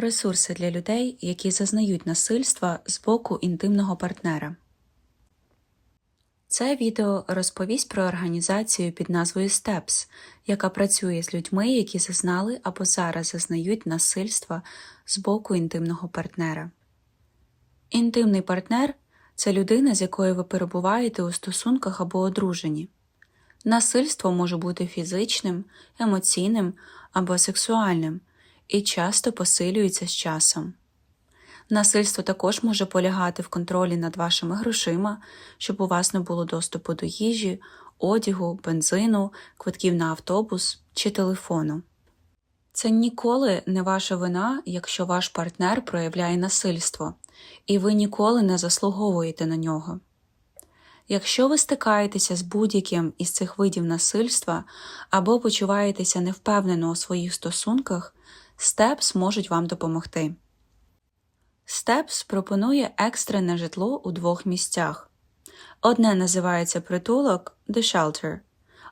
Ресурси для людей, які зазнають насильства з боку інтимного партнера. Це відео розповість про організацію під назвою STEPS, яка працює з людьми, які зазнали або зараз зазнають насильства з боку інтимного партнера. Інтимний партнер це людина, з якою ви перебуваєте у стосунках або одружені. Насильство може бути фізичним, емоційним або сексуальним і часто посилюється з часом. Насильство також може полягати в контролі над вашими грошима, щоб у вас не було доступу до їжі, одягу, бензину, квитків на автобус чи телефону. Це ніколи не ваша вина, якщо ваш партнер проявляє насильство, і ви ніколи не заслуговуєте на нього. Якщо ви стикаєтеся з будь-яким із цих видів насильства або почуваєтеся невпевнено у своїх стосунках, STEPS можуть вам допомогти. STEPS пропонує екстрене житло у двох місцях. Одне називається притулок The Shelter,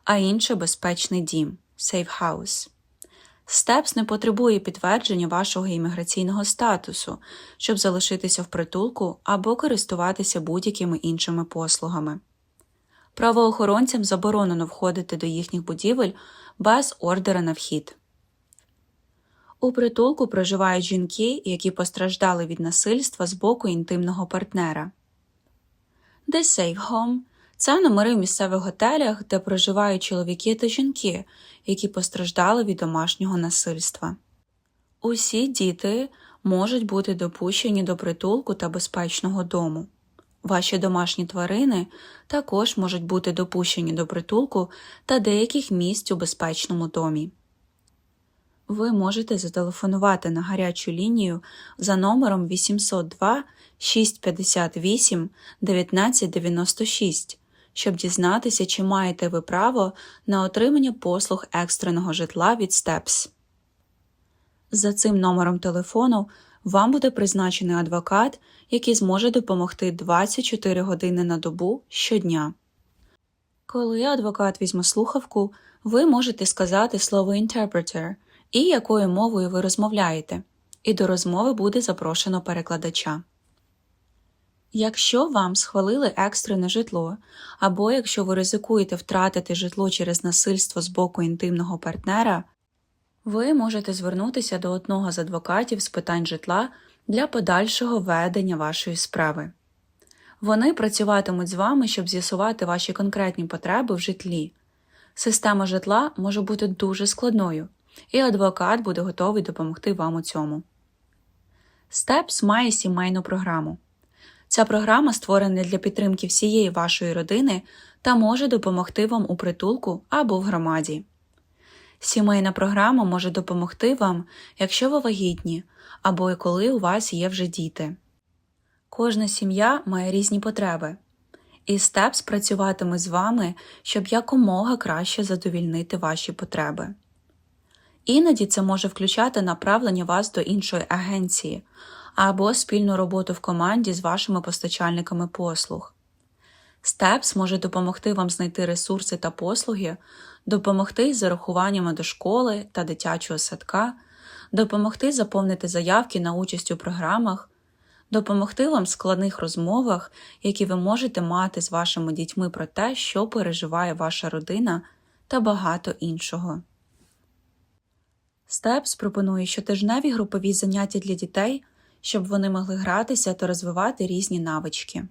а інше безпечний дім Safe House. STEPS не потребує підтвердження вашого імміграційного статусу, щоб залишитися в притулку або користуватися будь-якими іншими послугами. Правоохоронцям заборонено входити до їхніх будівель без ордера на вхід. У притулку проживають жінки, які постраждали від насильства з боку інтимного партнера. The Safe Home – це номери в місцевих готелях, де проживають чоловіки та жінки, які постраждали від домашнього насильства. Усі діти можуть бути допущені до притулку та безпечного дому. Ваші домашні тварини також можуть бути допущені до притулку та деяких місць у безпечному домі. Ви можете зателефонувати на гарячу лінію за номером 802 658 1996, щоб дізнатися, чи маєте ви право на отримання послуг екстреного житла від STEPS. За цим номером телефону вам буде призначений адвокат, який зможе допомогти 24 години на добу щодня. Коли адвокат візьме слухавку, ви можете сказати слово «interpreter» і якою мовою ви розмовляєте, і до розмови буде запрошено перекладача. Якщо вам схвалили екстрене житло, або якщо ви ризикуєте втратити житло через насильство з боку інтимного партнера, ви можете звернутися до одного з адвокатів з питань житла для подальшого ведення вашої справи. Вони працюватимуть з вами, щоб з'ясувати ваші конкретні потреби в житлі. Система житла може бути дуже складною, і адвокат буде готовий допомогти вам у цьому. STEPS має сімейну програму. Ця програма створена для підтримки всієї вашої родини та може допомогти вам у притулку або в громаді. Сімейна програма може допомогти вам, якщо ви вагітні, або коли у вас є вже діти. Кожна сім'я має різні потреби, і STEPS працюватиме з вами, щоб якомога краще задовільнити ваші потреби. Іноді це може включати направлення вас до іншої агенції або спільну роботу в команді з вашими постачальниками послуг. STEPS може допомогти вам знайти ресурси та послуги, допомогти з зарахуваннями до школи та дитячого садка, допомогти заповнити заявки на участь у програмах, допомогти вам в складних розмовах, які ви можете мати з вашими дітьми про те, що переживає ваша родина, та багато іншого. STEPS пропонує щотижневі групові заняття для дітей, щоб вони могли гратися та розвивати різні навички.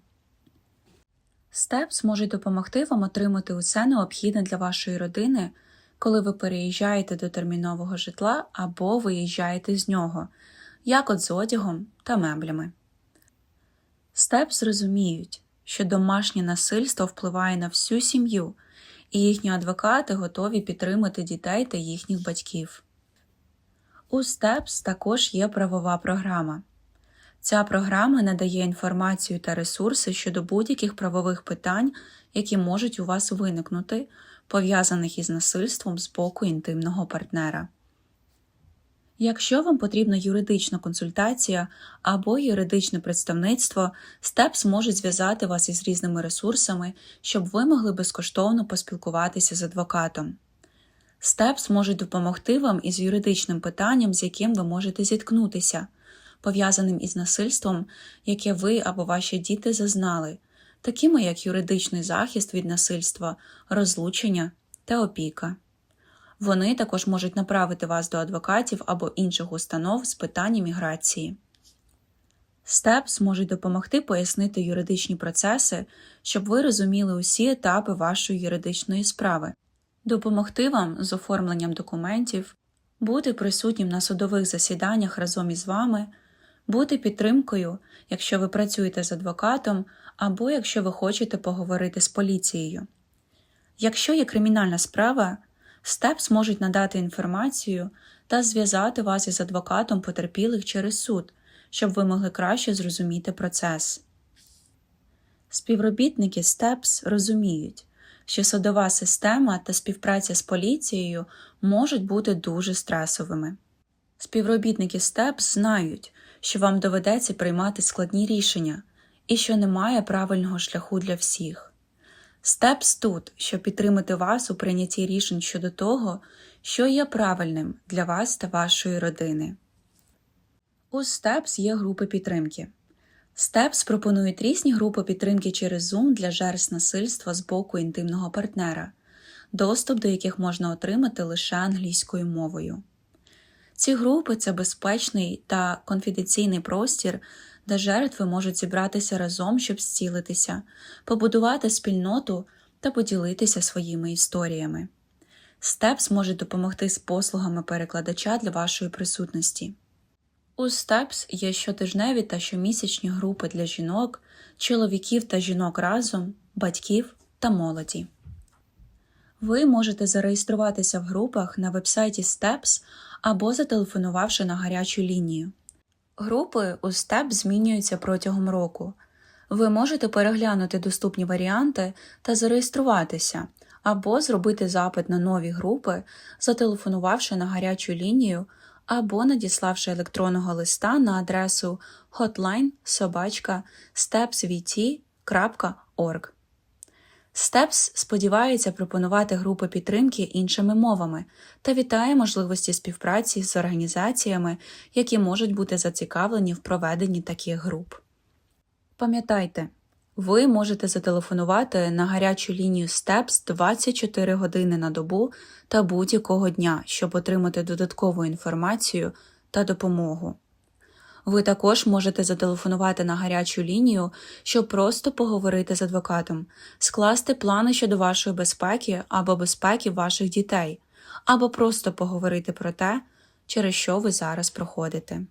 STEPS можуть допомогти вам отримати усе необхідне для вашої родини, коли ви переїжджаєте до термінового житла або виїжджаєте з нього, як от з одягом та меблями. STEPS розуміють, що домашнє насильство впливає на всю сім'ю, і їхні адвокати готові підтримати дітей та їхніх батьків. У STEPS також є правова програма. Ця програма надає інформацію та ресурси щодо будь-яких правових питань, які можуть у вас виникнути, пов'язаних із насильством з боку інтимного партнера. Якщо вам потрібна юридична консультація або юридичне представництво, STEPS може зв'язати вас із різними ресурсами, щоб ви могли безкоштовно поспілкуватися з адвокатом. Степс можуть допомогти вам із юридичним питанням, з яким ви можете зіткнутися, пов'язаним із насильством, яке ви або ваші діти зазнали, такими як юридичний захист від насильства, розлучення та опіка. Вони також можуть направити вас до адвокатів або інших установ з питань міграції. STEPS можуть допомогти пояснити юридичні процеси, щоб ви розуміли усі етапи вашої юридичної справи, допомогти вам з оформленням документів, бути присутнім на судових засіданнях разом із вами, бути підтримкою, якщо ви працюєте з адвокатом або якщо ви хочете поговорити з поліцією. Якщо є кримінальна справа, STEPS можуть надати інформацію та зв'язати вас із адвокатом потерпілих через суд, щоб ви могли краще зрозуміти процес. Співробітники STEPS розуміють, що судова система та співпраця з поліцією можуть бути дуже стресовими. Співробітники STEPS знають, що вам доведеться приймати складні рішення і що немає правильного шляху для всіх. STEPS тут, щоб підтримати вас у прийнятті рішень щодо того, що є правильним для вас та вашої родини. У STEPS є групи підтримки. STEPS пропонують різні групи підтримки через Zoom для жертв насильства з боку інтимного партнера, доступ до яких можна отримати лише англійською мовою. Ці групи це безпечний та конфіденційний простір, де жертви можуть зібратися разом, щоб зцілитися, побудувати спільноту та поділитися своїми історіями. STEPS може допомогти з послугами перекладача для вашої присутності. У STEPS є щотижневі та щомісячні групи для жінок, чоловіків та жінок разом, батьків та молоді. Ви можете зареєструватися в групах на вебсайті STEPS або зателефонувавши на гарячу лінію. Групи у STEPS змінюються протягом року. Ви можете переглянути доступні варіанти та зареєструватися, або зробити запит на нові групи, зателефонувавши на гарячу лінію або надіславши електронного листа на адресу hotline stepsvt.org. STEPS сподівається пропонувати групи підтримки іншими мовами та вітає можливості співпраці з організаціями, які можуть бути зацікавлені в проведенні таких груп. Пам'ятайте, ви можете зателефонувати на гарячу лінію STEPS 24 години на добу та будь-якого дня, щоб отримати додаткову інформацію та допомогу. Ви також можете зателефонувати на гарячу лінію, щоб просто поговорити з адвокатом, скласти плани щодо вашої безпеки або безпеки ваших дітей, або просто поговорити про те, через що ви зараз проходите.